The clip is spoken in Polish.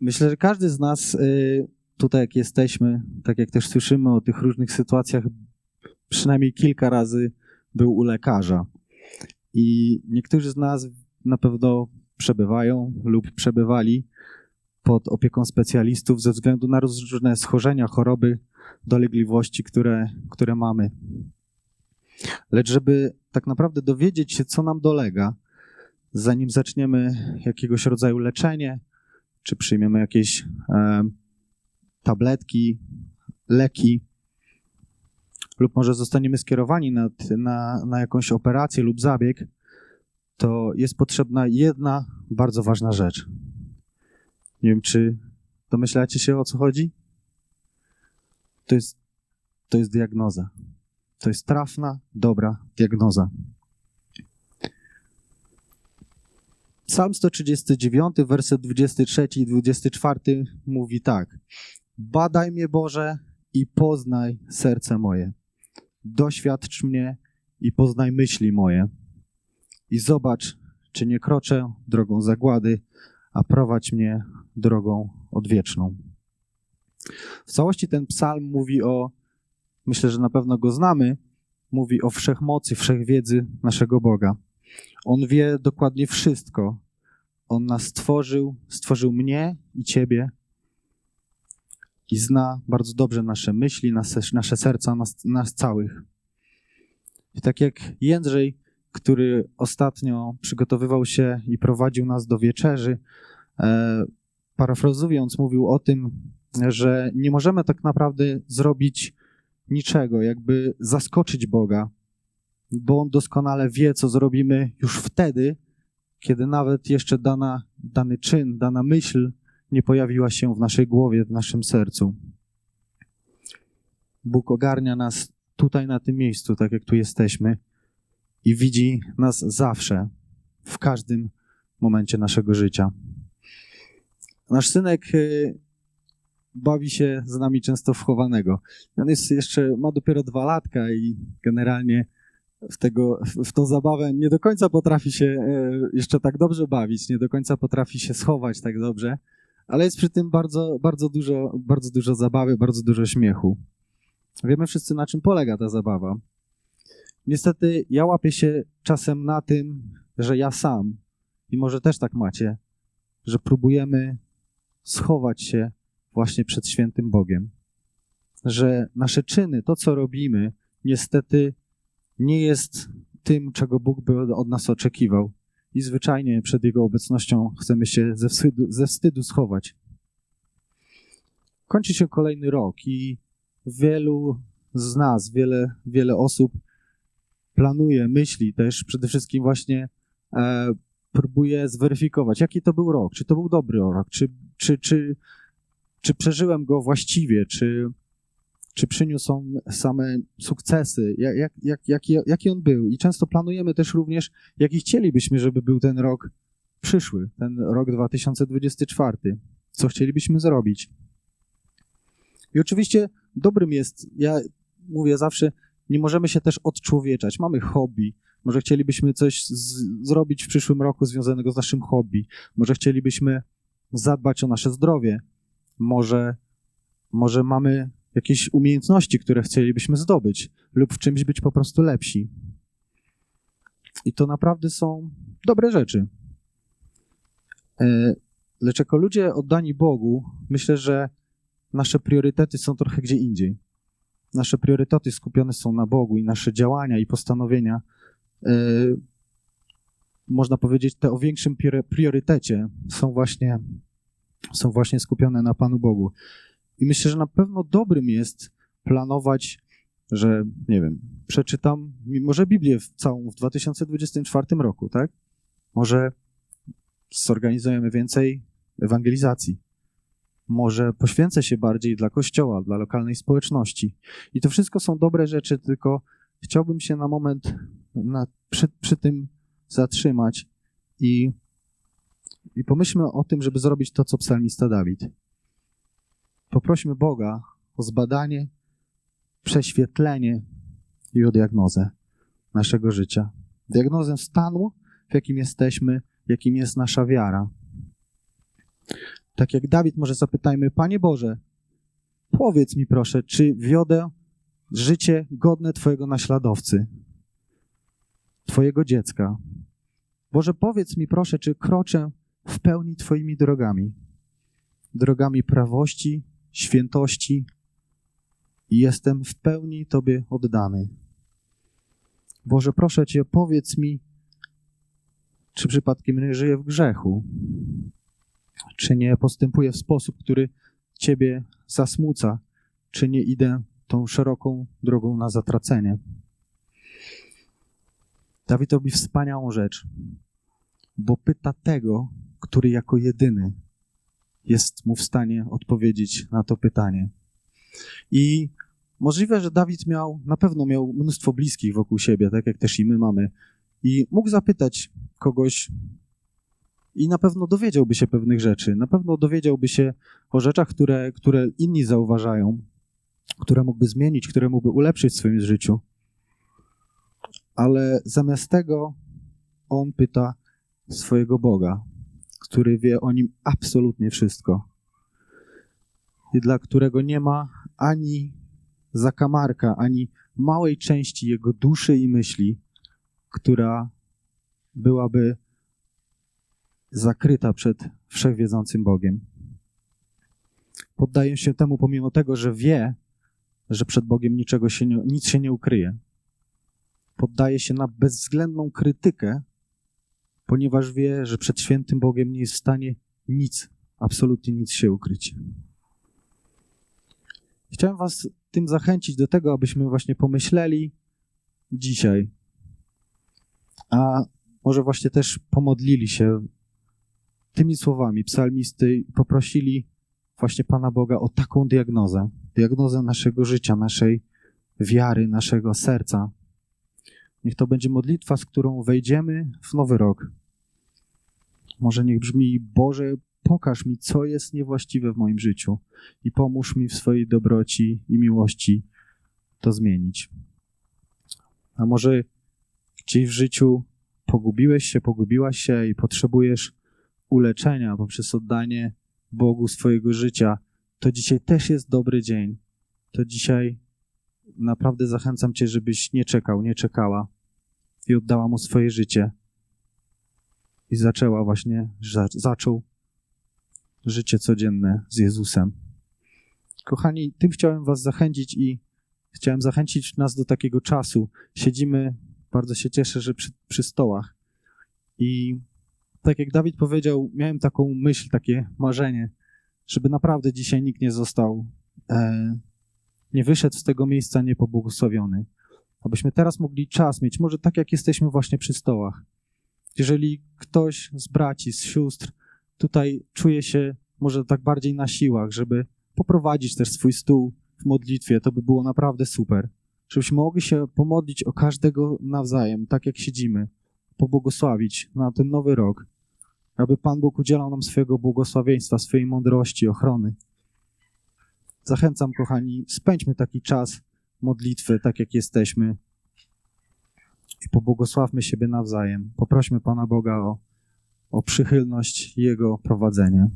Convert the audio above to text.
Myślę, że każdy z nas y, tutaj, jak jesteśmy, tak jak też słyszymy o tych różnych sytuacjach, przynajmniej kilka razy był u lekarza. I niektórzy z nas na pewno przebywają lub przebywali pod opieką specjalistów ze względu na różne schorzenia, choroby, dolegliwości, które, które mamy. Lecz żeby tak naprawdę dowiedzieć się, co nam dolega, zanim zaczniemy jakiegoś rodzaju leczenie, czy przyjmiemy jakieś e, tabletki, leki, lub może zostaniemy skierowani na, na, na jakąś operację lub zabieg, to jest potrzebna jedna bardzo ważna rzecz. Nie wiem, czy domyślacie się o co chodzi? To jest, to jest diagnoza. To jest trafna, dobra diagnoza. Psalm 139, werset 23 i 24 mówi tak. Badaj mnie, Boże, i poznaj serce moje. Doświadcz mnie i poznaj myśli moje. I zobacz, czy nie kroczę drogą zagłady, a prowadź mnie drogą odwieczną. W całości ten psalm mówi o, myślę, że na pewno go znamy, mówi o wszechmocy, wszechwiedzy naszego Boga. On wie dokładnie wszystko. On nas stworzył, stworzył mnie i ciebie i zna bardzo dobrze nasze myśli, nasze, nasze serca, nas, nas całych. I tak jak Jędrzej, który ostatnio przygotowywał się i prowadził nas do wieczerzy, e, parafrazując, mówił o tym, że nie możemy tak naprawdę zrobić niczego, jakby zaskoczyć Boga, bo On doskonale wie, co zrobimy już wtedy, kiedy nawet jeszcze dana, dany czyn, dana myśl nie pojawiła się w naszej głowie, w naszym sercu. Bóg ogarnia nas tutaj, na tym miejscu, tak jak tu jesteśmy, i widzi nas zawsze, w każdym momencie naszego życia. Nasz synek y, bawi się z nami często wchowanego. On jest jeszcze, ma dopiero dwa latka i generalnie w, tego, w tą zabawę nie do końca potrafi się y, jeszcze tak dobrze bawić, nie do końca potrafi się schować tak dobrze, ale jest przy tym bardzo, bardzo, dużo, bardzo dużo zabawy, bardzo dużo śmiechu. Wiemy wszyscy, na czym polega ta zabawa. Niestety, ja łapię się czasem na tym, że ja sam, i może też tak macie, że próbujemy schować się właśnie przed świętym Bogiem. Że nasze czyny, to co robimy, niestety nie jest tym, czego Bóg by od nas oczekiwał. I zwyczajnie przed Jego obecnością chcemy się ze wstydu, ze wstydu schować. Kończy się kolejny rok i wielu z nas, wiele, wiele osób planuje, myśli też przede wszystkim właśnie e, próbuje zweryfikować, jaki to był rok, czy to był dobry rok, czy, czy, czy, czy przeżyłem go właściwie, czy, czy przyniósł same sukcesy, jak, jak, jak, jaki, jaki on był. I często planujemy też również, jaki chcielibyśmy, żeby był ten rok przyszły, ten rok 2024. Co chcielibyśmy zrobić. I oczywiście dobrym jest, ja mówię zawsze, nie możemy się też odczłowieczać. Mamy hobby. Może chcielibyśmy coś z, zrobić w przyszłym roku związanego z naszym hobby. Może chcielibyśmy zadbać o nasze zdrowie. Może, może mamy jakieś umiejętności, które chcielibyśmy zdobyć, lub w czymś być po prostu lepsi. I to naprawdę są dobre rzeczy. E, lecz jako ludzie oddani Bogu, myślę, że nasze priorytety są trochę gdzie indziej. Nasze priorytety skupione są na Bogu i nasze działania i postanowienia, e, można powiedzieć, te o większym priorytecie są właśnie, są właśnie skupione na Panu Bogu. I myślę, że na pewno dobrym jest planować, że nie wiem, przeczytam może Biblię w całą w 2024 roku, tak? Może zorganizujemy więcej ewangelizacji. Może poświęcę się bardziej dla kościoła, dla lokalnej społeczności. I to wszystko są dobre rzeczy, tylko chciałbym się na moment na, przy, przy tym zatrzymać i, i pomyślmy o tym, żeby zrobić to, co psalmista Dawid. Poprośmy Boga o zbadanie, prześwietlenie i o diagnozę naszego życia. Diagnozę stanu, w jakim jesteśmy, jakim jest nasza wiara. Tak jak Dawid, może zapytajmy, Panie Boże, powiedz mi proszę, czy wiodę życie godne Twojego naśladowcy, Twojego dziecka. Boże, powiedz mi proszę, czy kroczę w pełni Twoimi drogami, drogami prawości, świętości i jestem w pełni Tobie oddany. Boże, proszę Cię, powiedz mi, czy przypadkiem nie żyję w grzechu, czy nie postępuję w sposób, który Ciebie zasmuca, czy nie idę tą szeroką drogą na zatracenie. Dawid robi wspaniałą rzecz, bo pyta tego, który jako jedyny jest mu w stanie odpowiedzieć na to pytanie. I możliwe, że Dawid miał, na pewno miał mnóstwo bliskich wokół siebie, tak jak też i my mamy, i mógł zapytać kogoś, i na pewno dowiedziałby się pewnych rzeczy. Na pewno dowiedziałby się o rzeczach, które, które inni zauważają, które mógłby zmienić, które mógłby ulepszyć w swoim życiu. Ale zamiast tego on pyta swojego Boga, który wie o nim absolutnie wszystko i dla którego nie ma ani zakamarka, ani małej części jego duszy i myśli, która byłaby zakryta przed wszechwiedzącym Bogiem. Poddaje się temu pomimo tego, że wie, że przed Bogiem niczego się nie, nic się nie ukryje. Poddaje się na bezwzględną krytykę, ponieważ wie, że przed świętym Bogiem nie jest w stanie nic, absolutnie nic się ukryć. Chciałem Was tym zachęcić do tego, abyśmy właśnie pomyśleli dzisiaj, a może właśnie też pomodlili się tymi słowami psalmisty i poprosili właśnie Pana Boga o taką diagnozę, diagnozę naszego życia, naszej wiary, naszego serca. Niech to będzie modlitwa, z którą wejdziemy w nowy rok. Może niech brzmi: Boże, pokaż mi, co jest niewłaściwe w moim życiu i pomóż mi w swojej dobroci i miłości to zmienić. A może gdzieś w życiu pogubiłeś się, pogubiłaś się i potrzebujesz uleczenia poprzez oddanie Bogu swojego życia, to dzisiaj też jest dobry dzień. To dzisiaj naprawdę zachęcam Cię, żebyś nie czekał, nie czekała i oddała Mu swoje życie. I zaczęła właśnie, zaczął życie codzienne z Jezusem. Kochani, tym chciałem Was zachęcić i chciałem zachęcić nas do takiego czasu. Siedzimy, bardzo się cieszę, że przy, przy stołach. I tak jak Dawid powiedział, miałem taką myśl, takie marzenie, żeby naprawdę dzisiaj nikt nie został, e, nie wyszedł z tego miejsca niepobłogosławiony. Abyśmy teraz mogli czas mieć, może tak jak jesteśmy właśnie przy stołach. Jeżeli ktoś z braci, z sióstr tutaj czuje się może tak bardziej na siłach, żeby poprowadzić też swój stół w modlitwie, to by było naprawdę super. Żebyśmy mogli się pomodlić o każdego nawzajem, tak jak siedzimy, pobłogosławić na ten nowy rok, aby Pan Bóg udzielał nam swojego błogosławieństwa, swojej mądrości, ochrony. Zachęcam, kochani, spędźmy taki czas modlitwy, tak jak jesteśmy, i pobłogosławmy siebie nawzajem. Poprośmy Pana Boga o, o przychylność Jego prowadzenie.